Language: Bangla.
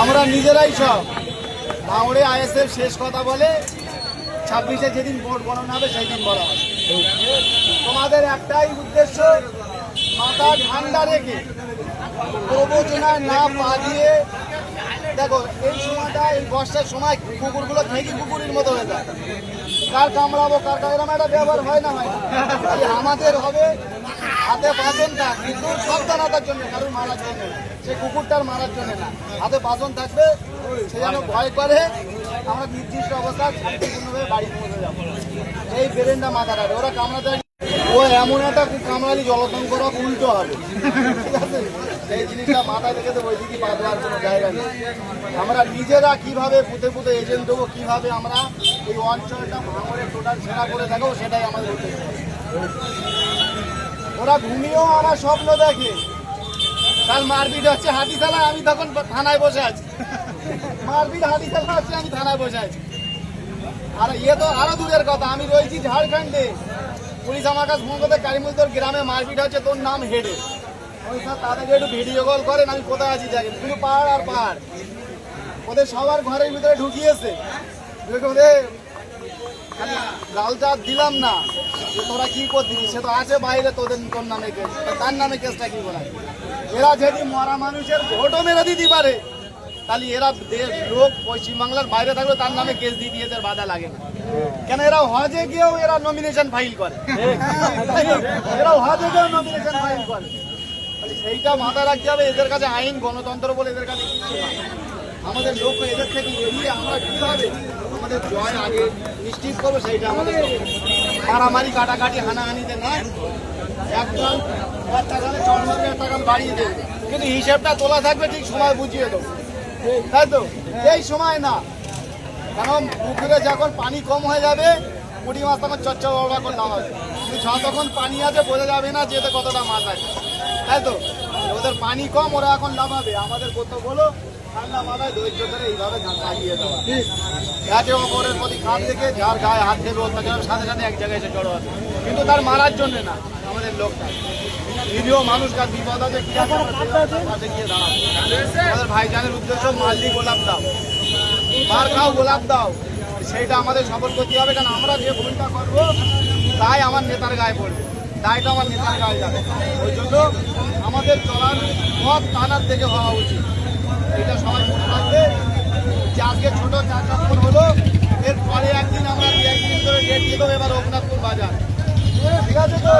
আমরা নিজেরাই সব। ভাঙড়ে আইএসএফ শেষ কথা বলে ছাব্বিশে যেদিন ভোট গণনা হবে সেই দিন বলা তোমাদের একটাই উদ্দেশ্য, মাথা ঠান্ডা রেখে প্রবচনায় না পা দিয়ে দেখো, এই সময়টা, এই বর্ষার সময় কুকুরগুলো থেকে কুকুরের মতো হয়ে যায়। কার কামড়াবো, কার এরকম একটা ব্যবহার হয় না, হয় আমাদের হবে হাতে বাজন থাক, কিন্তু সাবধানতার জন্য, কারোর মারার জন্য। সে কুকুরটার মারার জন্য না। হাতে বাজন থাকবে, সে যেন ভয় করে। আমরা নির্দিষ্ট অবস্থা শান্তিপূর্ণভাবে বাড়ি পৌঁছে যাব। এই বেরেন্ডা মাথা রাখবে ওরা কামড়াতে ও এমন একটা কামড়ালি জলতঙ্ক উল্টো হবে। এই জিনিসটা মাথায় রেখে দেবো ওইদিকে পা দেওয়ার কোনো জায়গা নেই। আমরা নিজেরা কীভাবে পুঁতে পুঁতে এজেন্ট দেবো, কীভাবে আমরা এই অঞ্চলটা ভাঙরে টোটাল সেরা করে দেখাবো, সেটাই আমাদের উদ্দেশ্য। ওরা ঘুমিয়েও আমার স্বপ্ন দেখে। কাল মারপিট হচ্ছে হাতিশালা, আমি তখন থানায় বসে আছি। মারপিট হাতিশালা হচ্ছে, আমি থানায় বসে আছি। আর ইয়ে তো আরও দূরের কথা, আমি রয়েছি ঝাড়খণ্ডে। পুলিশ আমার কাছে ফোন করতে কারিমুল, তোর গ্রামে মারপিট হচ্ছে, তোর নাম হেডে। ওই স্যার, তাদেরকে একটু ভিডিও কল করেন, আমি কোথায় আছি দেখেন। শুধু পাহাড় আর পাহাড়। ওদের সবার ঘরের ভিতরে ঢুকিয়েছে। ঢুকে ওদের লাল চাঁদ দিলাম না। তোরা কি করছিস? সে তো আছে বাইরে তোদের তোর নামে কেস তার নামে কেসটা কি করা এরা যদি মরা মানুষের ভোটও মেরে দিতে পারে, তাহলে এরা দেশ, লোক, পশ্চিমবাংলার বাইরে থাকলে তার নামে কেস দিয়ে দিয়ে বাধা লাগে না। কেন এরা হজে গিয়েও এরা নমিনেশন ফাইল করে। এরা হজে গিয়েও নমিনেশন ফাইল করে। সেইটা মাথায় রাখতে হবে, এদের কাছে আইন, গণতন্ত্র বলে এদের কাছে আমাদের লক্ষ্য এদের থেকে এড়িয়ে আমরা কীভাবে আমাদের জয় আগে নিশ্চিত করব, সেইটা আমাদের। মারামারি কাটাকাটি হানাহানিতে নয়। একদম একটা গালে একটা গাল বাড়িয়ে দেবে। কিন্তু হিসেবটা তোলা থাকবে, ঠিক সময় বুঝিয়ে দেবো। তাই তো? এই সময় না। কারণ পুকুরে যখন পানি কম হয়ে যাবে পুঁটি মাছ তখন চচ্চা বড়া করে নামাবে কিন্তু যতক্ষণ পানি আছে, বোঝা যাবে না যেতে কতটা মাছ আছে। তাই তো? ওদের পানি কম, ওরা এখন লাভাবে আমাদের কর্তব্য হলো একে অপরের প্রতি খাপ থেকে যার গায়ে হাত দেবে অত্যাচার সাথে সাথে এক জায়গায় এসে জড়ো হবে কিন্তু তার মারার জন্য না, আমাদের লোকটা। ভিডিও মানুষ কার বিপদ আছে গিয়ে দাঁড়াবো। আমাদের ভাইজানের উদ্দেশ্য মাল্লি গোলাপ দাও। মার খাও, গোলাপ দাও। সেইটা আমাদের সফল করতে হবে, কারণ আমরা যে ভুলটা করব, তাই আমার নেতার গায়ে পড়বে। দায়টা আমার নেতার গায়ে যাবে। ওই জন্য আমাদের চলার পথ টানার থেকে হওয়া উচিত। এটা সবাই মনে রাখবে যে আজকে ছোট চার হলো। এরপরে একদিন আমরা একদিন ধরে ডেট দিয়ে দেবো, এবার রঘুনাথপুর বাজার। ঠিক আছে তো?